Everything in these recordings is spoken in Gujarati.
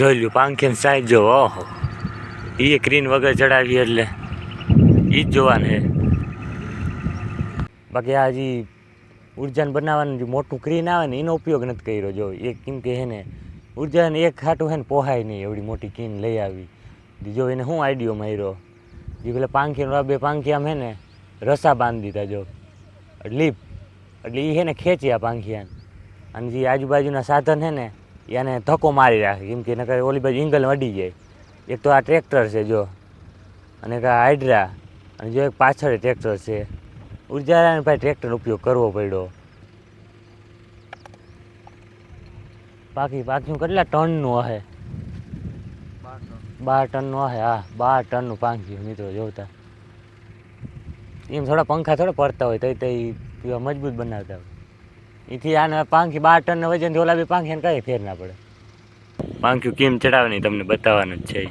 જોઈ લ્યું પાંખિયાની સાઈડ જો, ઓહો. એ ક્રીન વગર ચડાવી એટલે એ જ જોવાનું બાકી આ હજી ઉર્જાને બનાવવાનું જે મોટું ક્રીન આવે ને, એનો ઉપયોગ નથી કર્યો. જો એ કેમ કે હે ને, ઉર્જાને એક ખાટું હે ને, પોહાય નહીં એવડી મોટી કીન લઈ આવી. જો એને શું આઈડિયો માર્યો? જે પેલા પાંખીનો બે પાંખિયા હે ને, રસા બાંધી દીધા, જો. લીપ. એટલે એ હે ને ખેંચ્યા પાંખિયાને. અને જે આજુબાજુના સાધન છે ને એને ધક્કો મારી રાખે. કેમ કે નકર ઓલી બાજુ ઇંગલ અડી જાય. એક તો આ ટ્રેક્ટર છે, જો. અને એક આ હાઇડ્રા. અને જો એક પાછળ ટ્રેક્ટર છે. ઉર્જાને ભાઈ ટ્રેક્ટરનો ઉપયોગ કરવો પડ્યો. બાકી બાકી કેટલા ટનનું હશે બાર ટનનું હશે હા. બાર ટનનું પાંખી, મિત્રો જોતા એમ થોડા પંખા થોડા પડતા હોય તો તે મજબૂત બનાવતા હોય. એથી આને પાંખી બાર ટનના વજન ઓલા બી પાંખીને કઈ ફેર ના પડે. પાંખ્યું કેમ ચડાવે નહીં તમને બતાવવાનું જ છે.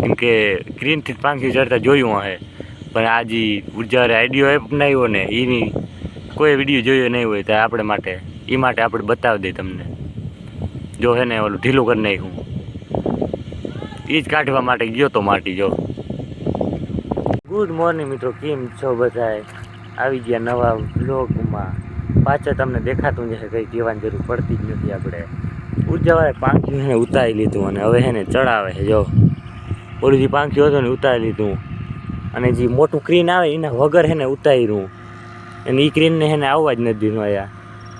કેમ કે ગ્રીનથી જ પાંખ્યું ચડતા જોયું હશે. પણ આ જે ઉર્જાવાળે આઈડિયો અપનાવ્યો ને, એની કોઈ વીડિયો જોયો નહીં હોય તો આપણે માટે, એ માટે આપણે બતાવી દઈએ તમને. જો હે ને ઓલું ઢીલું કરી નાખ્યું. એ જ કાઢવા માટે ગયો તો માટી જો. ગુડ મોર્નિંગ મિત્રો, કેમ છો બધાએ આવી ગયા નવા બ્લોગમાં પાછળ તમને દેખાતું જ કંઈ કહેવાની જરૂર પડતી જ નથી આપણે. ઉર્જાવાળે પાંખ્યું એને ઉતારી લીધું અને હવે એને ચડાવે છે, જો. ઓલું જે પાંખ્યું હતું ને ઉતારી લીધું. અને જે મોટું ક્રીન આવે એના વગર હેને ઉતાર્યું. અને એ ક્રીનને હેને આવવા જ નથી દીધું અહીંયા.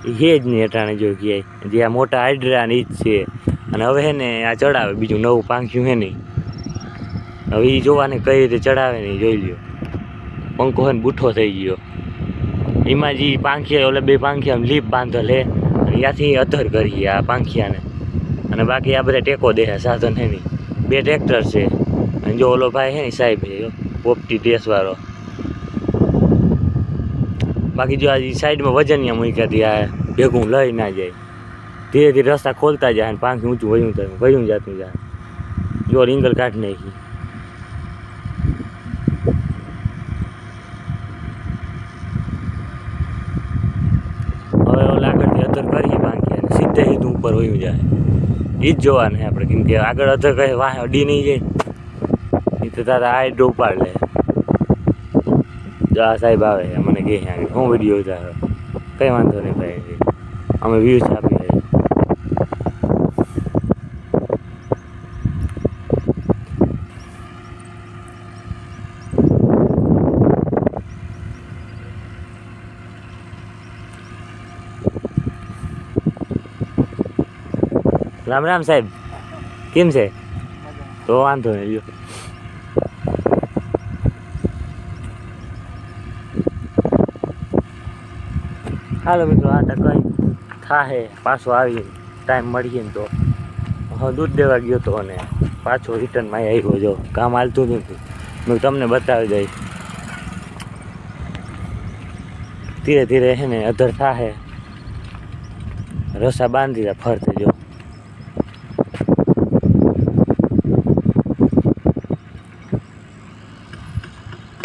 એ હે જ નહીં અટાણે જો ક્યાંય. જે આ મોટા હાઇડ્રા ને જ છે. અને હવે હેને આ ચડાવે બીજું નવું પાંખ્યું હે નહીં. હવે એ જોવાને કઈ રીતે ચડાવે નહીં જોઈ લ્યો. પંખો હે ને બુઠ્ઠો થઈ ગયો. એમાં જે પાંખિયા ઓલે બે પાંખિયા લીપ બાંધો લે ત્યાંથી અધર કરીએ આ પાંખિયાને. અને બાકી આ બધા ટેકો દે સાધન હે નહીં. બે ટ્રેક્ટર છે. અને જો ઓલો ભાઈ હે ને સાહેબ પોપટી ડ્રેસવાળો બાકી જો આ સાઈડમાં વજનિયા મૂક્યા હતી આ ભેગું લઈ ના જાય. ધીરે ધીરે રસ્તા ખોલતા જાય અને પાંખ ઊંચું વયું વયું જતું જાય. જો રીંગલ કાઢી નાખી હવે ઓલા આગળથી અધર કરીએ પાંખી અને સીધે સીધું ઉપર વયું જાય. એ જ જોવાને આપણે. કેમ કે આગળ અધર કહે, વાહ, અડી નહીં જાય. એ તો તારા આ ડો ઉપાડ લે. આ સાહેબ આવે મને કહે હું વીડિયો ઉતારો. કંઈ વાંધો નહીં ભાઈ. અમે વ્યૂઝ આપીએ છીએ. રામ રામ સાહેબ. કેમ છે? તો વાંધો નહીં, લ્યો. હાલો મિત્રો, આ તો કંઈ થાહે. પાછો આવી ટાઈમ મળીએ ને તો. હા, દૂધ દેવા ગયો તો અને પાછો રિટર્નમાં આવ્યો જો. કામ હાલતું નથી. હું તમને બતાવી દઈશ. ધીરે ધીરે હે ને અધર થાહે. રસા બાંધી ફરતે જો.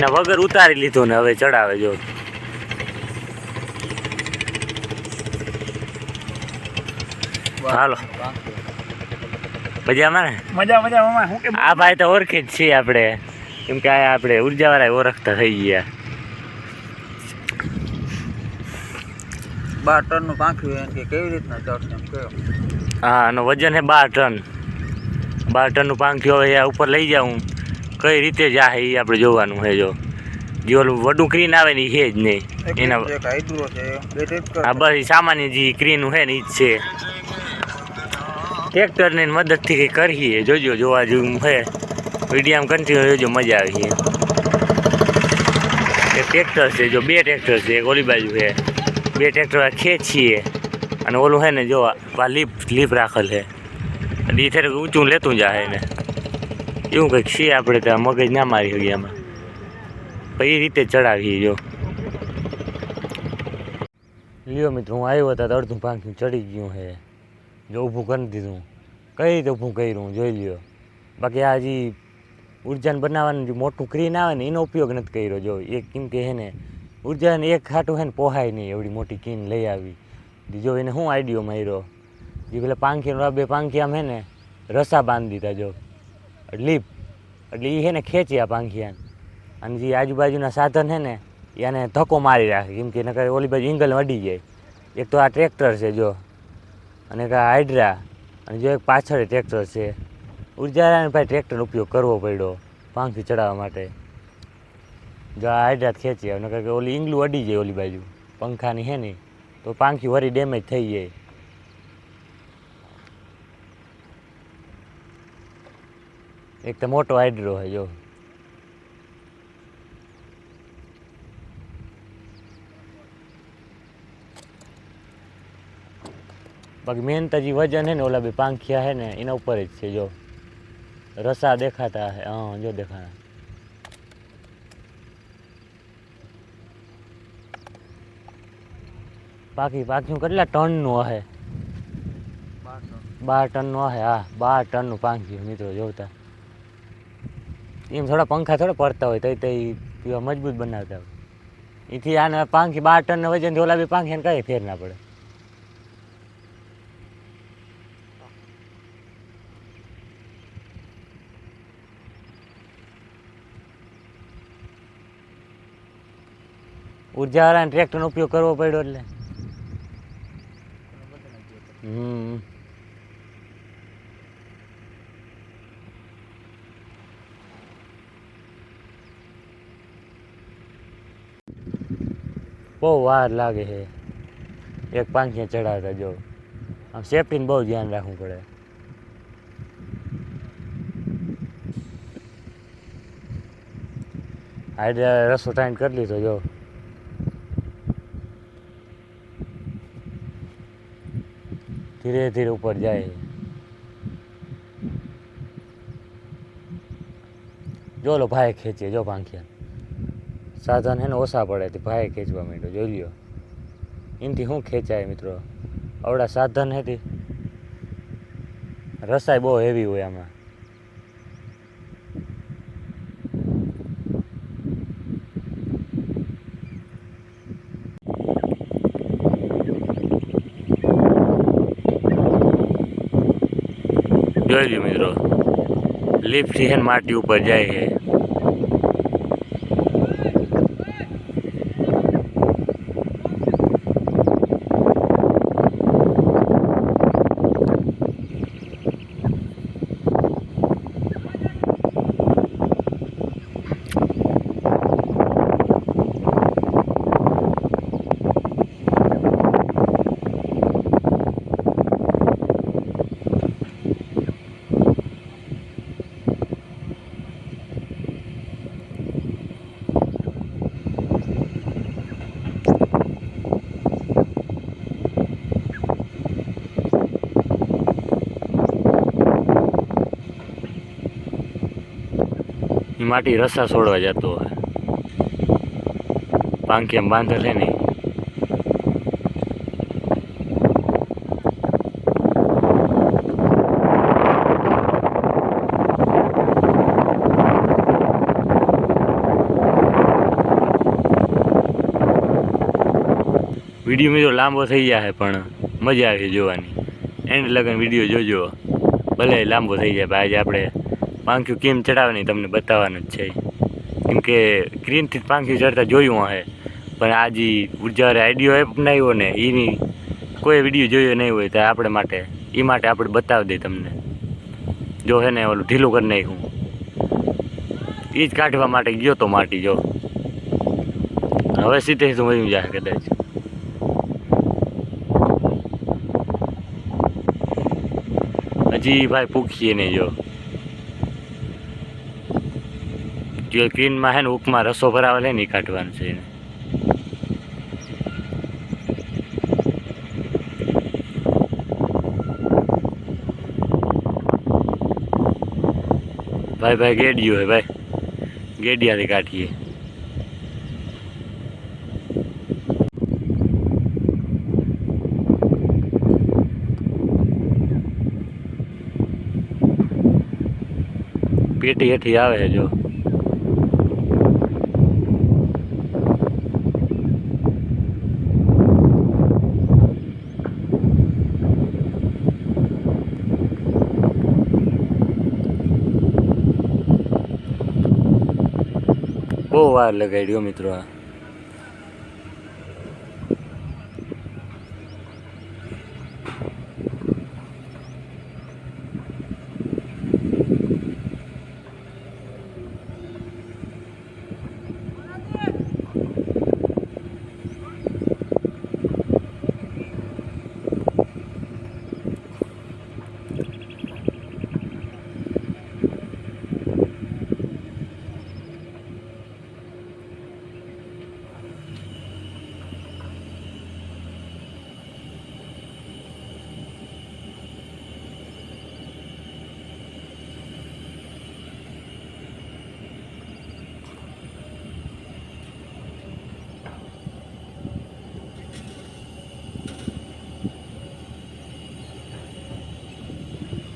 ને વગર ઉતારી લીધો ને હવે ચડાવે જો. હાલો. પછી અમારે મજા મજા મામા હું કે આ ભાઈ તો ઓળખે જ છીએ આપણે. કેમ કે આ આપણે ઉર્જાવાળા ઓળખતા થઈ ગયા. બાર ટનનું પાંખ્યું એમ કે કેવી રીતના ચડશે એમ કયો હા આનો વજન છે બાર ટન. બાર ટનનું પાંખ્યું હવે ઉપર લઈ જાઉં. કઈ રીતે જાહે એ આપણે જોવાનું છે જો. જે ઓલું વડું ક્રીન આવે ને એ છે જ નહીં. એના આ બસ સામાન્ય જે ક્રીનું છે ને એ જ છે. ટ્રેક્ટરની મદદથી કંઈ કરીએ જોજો જોવા જેવું છે. મીડિયામ કન્ટિન્યુ જોજો મજા આવી એક ટ્રેક્ટર છે જો બે ટ્રેક્ટર છે એક ઓલી બાજુ છે. બે ટ્રેક્ટર ખેંચીએ. અને ઓલું છે ને જો આ લીપ લીપ રાખેલ છે. એટલે એ ઊંચું લેતું જાય ને એવું કંઈક છે આપણે ત્યાં મગજ ના મારી શકીએ એમાં. એ રીતે ચડાવીએ જો. લ્યો મિત્રો, હું આવ્યો હતો અડધું પાંખ્યું ચડી ગયું છે જો ઊભું કરી દીધું. કઈ રીતે ઊભું કર્યું? જોઈ લ્યો. બાકી આ જે ઉર્જાને બનાવવાનું જે મોટું ક્રીન આવે ને, એનો ઉપયોગ નથી કર્યો. જો, એક કેમ કે હે ને, ઉર્જાને એક ખાટું હે ને, પોહાય નહીં એવડી મોટી કીન લઈ આવી. જો એને શું આઈડિયો માર્યો? જે પેલા પાંખી બે પાંખી આમ હે ને, રસા બાંધી દીધા, જો. લીપ એટલે એ છે ને ખેંચી આ પાંખિયાને અને જે આજુબાજુના સાધન છે ને, એને ધક્કો મારી રાખે, કેમ કે નકર ઓલી બાજુ ઇંગલ વડી જાય. એક તો આ ટ્રેક્ટર છે જો, અને એક આ હાઇડ્રા, અને જો એક પાછળ ટ્રેક્ટર છે. ઉર્જાને ભાઈ ટ્રેક્ટરનો ઉપયોગ કરવો પડ્યો પાંખી ચડાવવા માટે. જો આ હાઇડ્રા ખેંચી આવે, નકર કે ઓલી ઈંગલું અડી જાય ઓલી બાજુ. પંખાની હે ને, તો પાંખી વરી ડેમેજ થઈ જાય. એક તો મોટો હાઇડ્રો હોય જો. બાકી મેન તો જે વજન છે ને ઓલા બે પાંખિયા છે ને એના ઉપર જ છે જો. રસા દેખાતા હે હા જો દેખાણા. બાકી પાખ્યું કેટલા ટનનું હશે બાર ટનનું હશે હા બાર ટનનું પાંખ્યું મિત્રો જોતા. એમ થોડા પંખા થોડા પડતા હોય તો તે મજબૂત બનાવતા હોય. એથી આને પાંખી બાર ટનના વજન ઓલા બી પાંખી કઈ ફેર ના પડે. ઉર્જાવાળાને ટ્રેક્ટરનો ઉપયોગ કરવો પડ્યો એટલે. હમ. બહુ વાર લાગે છે. એક પાંખે ચડાવતા જો. આમ સેફટીને બહુ ધ્યાન રાખવું પડે. આજે રસો ટાઈમ કરી લીધો જો. ધીરે ધીરે ઉપર જાય. જો લો ભાઈ ખેંચીએ જો પાંખિયા સાધન હે ને ઓછા પડે તે ભાઈ ખેંચવા માંડ્યો, જોઈ લ્યો. એનાથી શું ખેંચાય મિત્રો? આવડા સાધન હતી રસાઈ બહુ હેવી હોય આમાં. જોઈ લ્યો મિત્રો. લિફ્ટથી છે માટી ઉપર જાય છે માટી રસ્સા છોડવા જતો હોય. પાંખી એમ બાંધેલ છે નહીં વીડિયો મિત્રો લાંબો થઈ જાય પણ મજા આવી જોવાની. એન્ડ લગન વીડિયો જોજો. ભલે લાંબો થઈ જાય ભાઈ આજે આપણે પાંખ્યું કેમ ચડાવે નહીં, તમને બતાવવાનું જ છે. કેમ કે ગ્રીનથી જ પાંખ્યું ચડતા જોયું હશે. પણ આ જે ઉર્જાવાળે આઈડિયો અપનાવ્યો ને, એની કોઈ વીડિયો જોયો નહીં હોય તો આપણે માટે, એ માટે આપણે બતાવી દઈએ તમને. જો હે ને ઓલું ઢીલું કરી નાખ્યું. એ જ કાઢવા માટે ગયો તો માટી જો. હવે સીધે શું વયું જાય કદાચ. હજી ભાઈ પૂખીએ નહીં જો. જે ક્રીનમાં હે ને ઉપમાં રસો ભરાવેલ હે ને એ કાઢવાનું છે એને. ભાઈ ભાઈ, ગેડિયો હે ભાઈ. ગેડિયાથી કાઢીએ. પેટી હેઠી આવે છે જો. વાર લગાડ્યો મિત્રો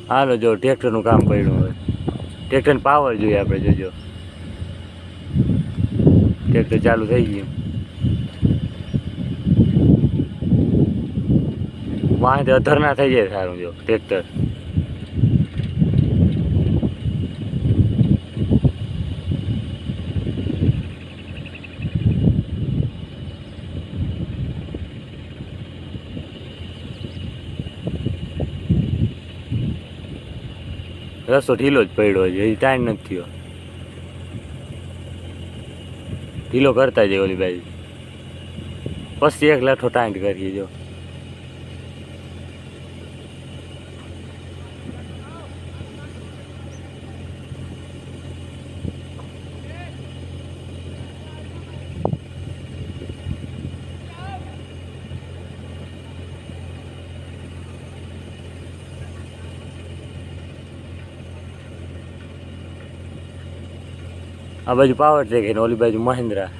હાલો, જો ટ્રેક્ટરનું કામ પડ્યું હવે ટ્રેક્ટરને પાવર જોઈએ આપણે, જોજો. ટ્રેક્ટર ચાલુ થઈ ગયું. વાંધે અધર ના થઈ જાય સારું, જો, ટ્રેક્ટર. રસ્તો ઢીલો જ પડ્યો છે, હજી ટાઈમ નથી થયો. ઢીલો કરતા જાય ઓલી બાજુ. પછી એક લાઠો ટાઈટ કરીએ જો. આ બાજુ પાવર છે કે ઓલી બાજુ મહિન્દ્રા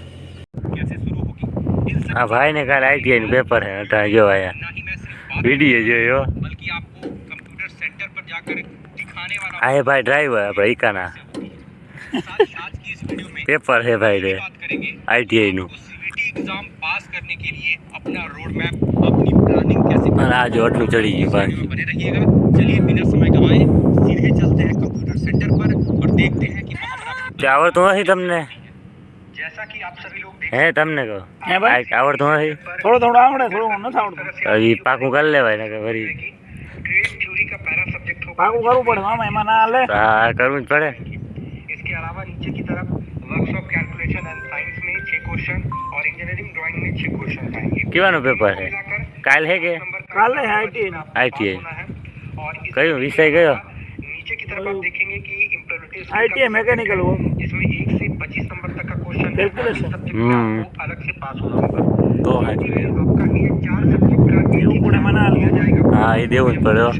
આ ભાઈને કાલે આઈટીઆઈ નું પેપર હે અટાણે જો આયા ना ही मैं सिर्फ बात વિડીયો જોયો बल्कि आपको कंप्यूटर सेंटर पर जाकर दिखाने वाला આ હે ભાઈ ડ્રાઈવર આપણે ઈકાના साथ ही आज की इस वीडियो में પેપર હે ભાઈ રે बात करेंगे આઈટીઆઈ નું सीवीटी एग्जाम पास करने के लिए अपना रोड मैप अपनी प्लानिंग कैसे અને આ જો આટલું ચડી ગયું इस वीडियो પાણી में बने रहिएगा चलिए बिना समय गवाए सीधे चलते हैं कंप्यूटर सेंटर पर और देखते हैं कि वहाँ पर आप તે આવડતું નથી તમને जैसा कि आप सभी लोग देख હે તમને કહો હે ભાઈ? આ આવડતું નથી થોડું થોડું આવડે થોડું નથી આવડતું હજી પાકું કરી લેવાય ને કે ફરી ट्रेड थ्योरी का पहला सब्जेक्ट होगा પાકું કરવું પડે મામા એમાં ના હાલે તો આ કરવું જ પડે इसके अलावा नीचे की तरफ वर्कशॉप कैलकुलेशन एंड साइंस में छह क्वेश्चन और इंजीनियरिंग ड्राइंग में छह क्वेश्चन आएंगे કેવાનું પેપર છે मिलाकर કાલ હે કે नंबर का કાલે આઈટી આઈટીઆઈ होना है और इस કયો વિષય કયો नीचे की तरफ आप देखेंगे कि आई मैकेनिकल वो जिसमें एक से पच्चीस नंबर तक का क्वेश्चन है अलग से पास होना होगा तो है आपका ये चार सब्जेक्ट का एक मना लिया जाएगा हाँ ये देव पढ़ो